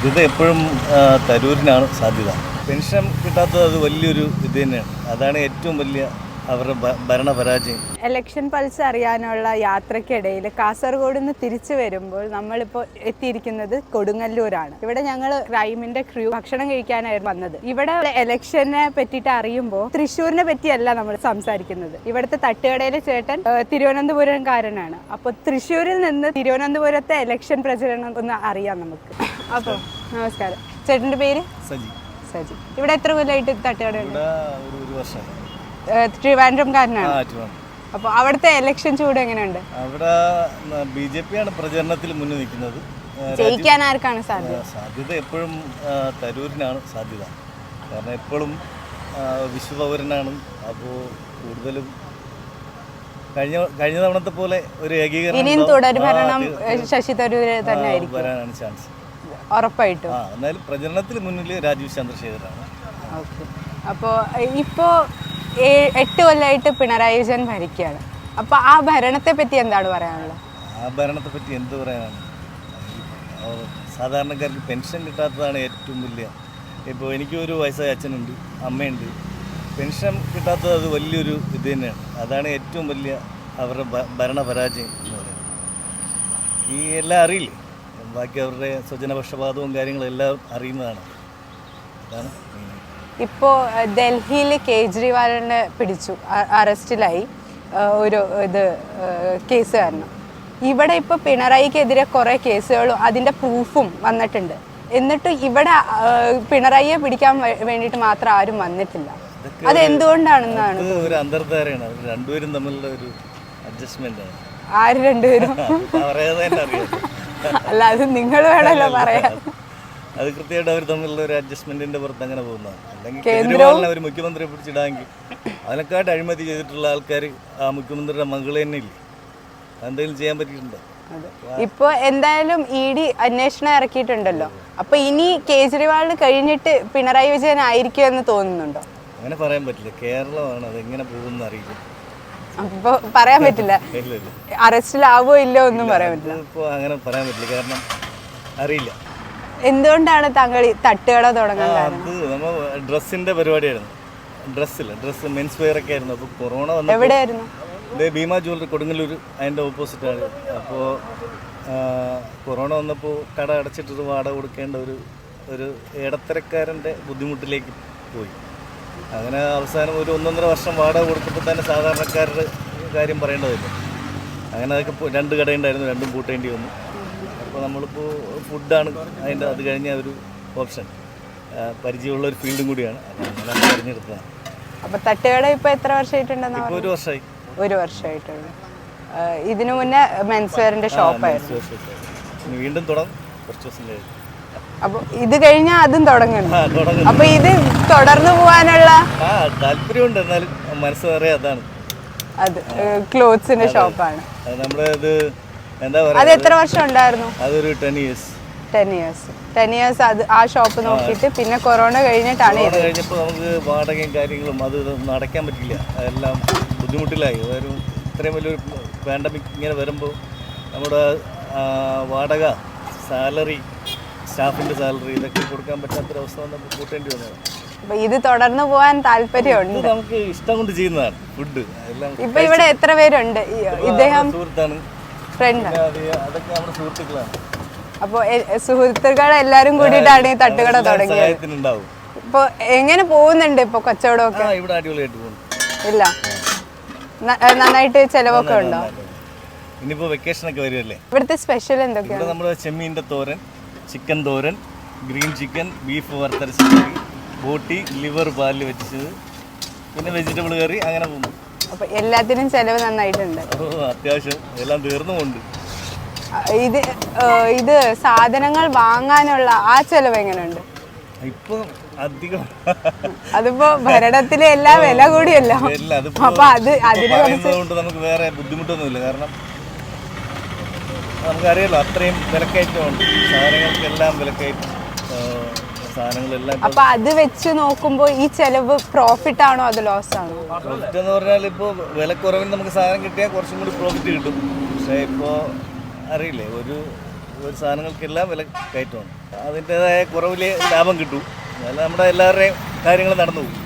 സാധ്യത എപ്പോഴും തരൂരിനാണ് സാധ്യത. പെൻഷൻ കിട്ടാത്തത് അത് വലിയൊരു ഇത് തന്നെയാണ്. അതാണ് ഏറ്റവും വലിയ അവരുടെ ഭരണപരാജയം. ഇലക്ഷൻ പൾസ് അറിയാനുള്ള യാത്രക്കിടയിൽ കാസർഗോഡ് നിന്ന് തിരിച്ചു വരുമ്പോൾ നമ്മളിപ്പോൾ എത്തിയിരിക്കുന്നത് കൊടുങ്ങല്ലൂരാണ്. ഇവിടെ ഞങ്ങൾ ക്രൈമിന്റെ ക്രൂ ഭക്ഷണം കഴിക്കാനായിരുന്നു വന്നത്. ഇവിടെ ഇലക്ഷനെ പറ്റിയിട്ട് അറിയുമ്പോൾ തൃശ്ശൂരിനെ പറ്റിയല്ല നമ്മൾ സംസാരിക്കുന്നത്. ഇവിടുത്തെ തട്ടുകടയിലെ ചേട്ടൻ തിരുവനന്തപുരംകാരനാണ്. അപ്പോൾ തൃശ്ശൂരിൽ നിന്ന് തിരുവനന്തപുരത്തെ ഇലക്ഷൻ പ്രചരണം ഒന്ന് അറിയാം നമുക്ക്. അപ്പോൾ നമസ്കാരം. ചേട്ടന്റെ പേര്? സജി. സജി. ഇവിടെ എത്ര കൊല്ലമായിട്ട് തട്ടുകടയുണ്ട്? ട്രിവാൻഡ്രംകാരനാണ്? അപ്പോൾ അവിടുത്തെ ഇലക്ഷൻ ചൂട് എങ്ങനെയുണ്ട്? അവിടെ ബി ജെ പി ആണ് പ്രചരണത്തിൽ മുന്നിൽ നിൽക്കുന്നത്. ജയിക്കാൻ ആർക്കാണ് സാധ്യത? സാധ്യത എപ്പോഴും തരൂരിനാണ് സാധ്യത. കാരണം എപ്പോഴും വിശ്വപൗരനാണ് അപ്പോൾ കൂടുതലും കഴിഞ്ഞ കഴിഞ്ഞ തവണത്തെ പോലെ ഒരു ഏകീകരണം ഇനിയും ഉണ്ടാവും. തുടർ ഭരണം ശശി തരൂര് തന്നെ വരാനാണ് ചാൻസ് ഉറപ്പായിട്ടും. എന്നാലും പ്രചരണത്തിൽ മുന്നിൽ രാജീവ് ചന്ദ്രശേഖരാണ്. ഓക്കെ. അപ്പോൾ ഇപ്പോൾ എട്ട് കൊല്ലമായിട്ട് പിണറായി വിജയൻ ഭരിക്കുകയാണ്. അപ്പോൾ ആ ഭരണത്തെ പറ്റി എന്താണ് പറയാനുള്ളത്? ആ ഭരണത്തെ പറ്റി എന്ത് പറയാനാണ്? സാധാരണക്കാർക്ക് പെൻഷൻ കിട്ടാത്തതാണ് ഏറ്റവും വലിയ ഇപ്പോൾ എനിക്കൊരു വയസ്സായ അച്ഛനുണ്ട് അമ്മയുണ്ട്. പെൻഷൻ കിട്ടാത്തത് അത് വലിയൊരു ഇത് തന്നെയാണ്. അതാണ് ഏറ്റവും വലിയ അവരുടെ ഭരണപരാജയം എന്ന് പറയുന്നത്. ഈ എല്ലാം അറിയില്ലേ? ബാക്കി അവരുടെ സ്വജനപക്ഷപാതവും കാര്യങ്ങളും എല്ലാം അറിയുന്നതാണ്. അതാണ് ഇപ്പോൾ ഡൽഹിയിൽ കേജ്രിവാളിനെ പിടിച്ചു അറസ്റ്റിലായി ഒരു ഇത് കേസ് കാരണം ഇവിടെ ഇപ്പോൾ പിണറായിക്കെതിരെ കുറേ കേസുകളും അതിന്റെ പ്രൂഫും വന്നിട്ടുണ്ട്. എന്നിട്ട് ഇവിടെ പിണറായിയെ പിടിക്കാൻ വേണ്ടിട്ട് വേണ്ടിയിട്ട് മാത്രം ആരും വന്നിട്ടില്ല. അത് എന്തുകൊണ്ടാണെന്നാണ് ഒരു അന്തർധാരയാണ് രണ്ടുപേരും തമ്മിലുള്ള ഒരു അഡ്ജസ്റ്റ്മെന്റ് ആണ് ആര് രണ്ടുപേരും? അല്ല അത് നിങ്ങൾ വേണമല്ലോ പറയാൻ. അത് കൃത്യമായിട്ട് അവർ തമ്മിലുള്ള ഒരു അഡ്ജസ്റ്റ്മെന്റിന്റെ പുറത്ത് അങ്ങനെ പോകുന്നതാണ്. അല്ലെങ്കിൽ കേജ്രിവാളിനെ അവർ മുഖ്യമന്ത്രിയെ പിടിച്ചിടാമെങ്കിൽ അതിനെക്കാട്ട് അഴിമതി ചെയ്തിട്ടുള്ള ആൾക്കാർ ആ മുഖ്യമന്ത്രിയുടെ മകളെ തന്നെ ഇല്ലേ? എന്തെങ്കിലും ചെയ്യാൻ പറ്റിയിട്ടുണ്ടോ? ഇപ്പൊ എന്തായാലും ഇ ഡി അന്വേഷണം ഇറക്കിയിട്ടുണ്ടല്ലോ. അപ്പൊ ഇനി കേജ്രിവാളിന് കഴിഞ്ഞിട്ട് പിണറായി വിജയൻ ആയിരിക്കും എന്ന് തോന്നുന്നുണ്ടോ? അങ്ങനെ പറയാൻ പറ്റില്ല. കേരളമാണ് അത് എങ്ങനെ പോകുമെന്ന് അറിയില്ല. അപ്പൊ പറയാൻ പറ്റില്ല. അറസ്റ്റിലാവോ ഇല്ലോ ഒന്നും പറയാൻ പറ്റില്ല. അങ്ങനെ പറയാൻ പറ്റില്ല. കാരണം അറിയില്ല. എന്തുകൊണ്ടാണ് താങ്കൾ ഈ തട്ടുകട തുടങ്ങാൻ കാരണം? അത് നമ്മൾ ഡ്രസ്സിന്റെ പരിപാടിയായിരുന്നു. ഡ്രസ്സില്ല ഡ്രസ്സ് മെൻസ് വെയർ ഒക്കെ ആയിരുന്നു. അപ്പോൾ കൊറോണ വന്നപ്പോൾ എവിടെയായിരുന്നു? ദേ ഭീമ ജ്വല്ലറി കൊടുങ്ങല്ലൂർ അതിന്റെ ഓപ്പോസിറ്റാണ് അപ്പോൾ കൊറോണ വന്നപ്പോൾ കട അടച്ചിട്ട് വാടക കൊടുക്കേണ്ട ഒരു ഒരു ഇടത്തരക്കാരന്റെ ബുദ്ധിമുട്ടിലേക്ക് പോയി. അങ്ങനെ അവസാനം ഒരു ഒന്നൊന്നര വർഷം വാടക കൊടുത്തപ്പോൾ തന്നെ സാധാരണക്കാരുടെ കാര്യം പറയേണ്ടതില്ല. അങ്ങനെ അതൊക്കെ രണ്ട് കടയുണ്ടായിരുന്നു രണ്ടും പൂട്ടേണ്ടി വന്നു. അപ്പോൾ നമ്മളിപ്പോൾ ഫുഡാണ് അതിന്റെ അത് കഴിഞ്ഞ ഒരു ഓപ്ഷൻ. പരിചയമുള്ള ഒരു ഫീൽഡും കൂടിയാണ്. അത് തിരഞ്ഞെടുത്തതാണ്. അപ്പോൾ തട്ടുകട ഇപ്പോൾ എത്ര വർഷമായിട്ടുണ്ടെന്നാണ് ഒരു വർഷമായി. ഒരു വർഷമായിട്ടുള്ളൂ. ഏഹ് ഇതിനു മുന്നേ മെൻസ്വെയറിന്റെ ഷോപ്പായിരുന്നു വീണ്ടും തുടങ്ങും. കുറച്ച് ദിവസം കഴിഞ്ഞ്. അപ്പൊ ഇത് കഴിഞ്ഞാൽ അതും തുടങ്ങണം അപ്പൊ ഇത് തുടർന്നു പോവാനുള്ള താല്പര്യമുണ്ട്. എന്നാലും മനസ്സ് പറയാ അതാണ്. അത് ക്ലോത്ത്സിന്റെ ഷോപ്പാണ്. ഇത് എന്താ അത് എത്ര വർഷം ഉണ്ടായിരുന്നു? അതൊരു ten years ten years ten years അത് ആ ഷോപ്പ് നോക്കിയിട്ട് പിന്നെ കൊറോണ കഴിഞ്ഞിട്ടാണ് കഴിഞ്ഞപ്പോൾ നമുക്ക് വാടകയും കാര്യങ്ങളും അത് നടക്കാൻ പറ്റില്ല. അതെല്ലാം ബുദ്ധിമുട്ടിലായി. ഒരു ഇത്രയും വലിയൊരു പാൻഡമിക് ഇങ്ങനെ വരുമ്പോൾ നമ്മുടെ വാടക സാലറി സ്റ്റാഫിന്റെ സാലറി ഇതൊക്കെ കൊടുക്കാൻ പറ്റാത്തൊരവസ്ഥ വന്നപ്പോൾ കൂട്ടേണ്ടി വന്നത് അപ്പൊ ഇത് തുടർന്ന് പോകാൻ താല്പര്യമുണ്ട്. ഇത് നമുക്ക് ഇഷ്ടം കൊണ്ട് ചെയ്യുന്നതാണ് ഫുഡ് എല്ലാം ഇപ്പൊ ഇവിടെ എത്ര പേരുണ്ട്? ഈ- ഇദ്ദേഹം സുഹൃത്താണ്. ഫ്രണ്ട് പിന്നെ അത് അതൊക്കെ നമ്മുടെ സുഹൃത്തുക്കളാണ്. അപ്പൊ സുഹൃത്തുക്കൾ എല്ലാരും കൂടിയിട്ടാണ് ഈ തട്ടുകട തുടങ്ങിയത്. സഹായത്തിനുണ്ടാവും. ഇപ്പൊ എങ്ങനെ പോകുന്നുണ്ട് ഇപ്പൊ കച്ചവടമൊക്കെ? ആ ഇവിടെ അടിപൊളിയായിട്ട് പോകുന്നു. ഇല്ല. ന- ഏ, നന്നായിട്ട് ചെലവൊക്കെ ഉണ്ടോ? ഇനിയിപ്പോ വെക്കേഷൻ ഒക്കെ വരുമല്ലേ ഇവിടുത്തെ സ്പെഷ്യൽ എന്തൊക്കെയാണ്? ഇവിടെ നമ്മുടെ ചെമ്മീന്റെ തോരൻ ചിക്കൻ തോരൻ ഗ്രീൻ ചിക്കൻ ബീഫ് വറുത്തരച്ച കറി ബോട്ടി ലിവർ പാലിൽ വെച്ചത്. പിന്നെ വെജിറ്റബിൾ കറി അങ്ങനെ പോകുന്നു അപ്പൊ എല്ലാത്തിനും ചെലവ് നന്നായിട്ടുണ്ട്. ഓ അത്യാവശ്യം. എല്ലാം തീർന്നു കൊണ്ട് ഇത് ഇത് സാധനങ്ങൾ വാങ്ങാനുള്ള ആ ചെലവ് എങ്ങനെയുണ്ട് ഇപ്പം അധികം. അതിപ്പോ ഭരണത്തിലെ എല്ലാ വില കൂടിയല്ലോ. അപ്പൊ അത് അതിനെ കൊണ്ട് നമുക്ക് വേറെ ബുദ്ധിമുട്ടൊന്നുമില്ല. കാരണം നമുക്കറിയാലോ അത്രയും വിലക്കയറ്റമുണ്ട്. സാധനങ്ങൾക്കെല്ലാം വിലക്കയറ്റം. സാധനങ്ങളെല്ലാം അപ്പൊ അത് വെച്ച് നോക്കുമ്പോ ഈ ചെലവ് പ്രോഫിറ്റ് ആണോ അത് ലോസ് ആണോ പ്രോഫിറ്റ് എന്ന് പറഞ്ഞാൽ ഇപ്പോൾ വിലക്കുറവിന് നമുക്ക് സാധനം കിട്ടിയാൽ കുറച്ചും കൂടി പ്രോഫിറ്റ് കിട്ടും. പക്ഷേ ഇപ്പോ അറിയില്ലേ ഒരു ഒരു സാധനങ്ങൾക്കെല്ലാം വില കയറ്റമാണ് അതിന്റെതായ കുറവിൽ ലാഭം കിട്ടും. അതായത് നമ്മുടെ എല്ലാവരുടെയും കാര്യങ്ങൾ നടന്നു പോകും.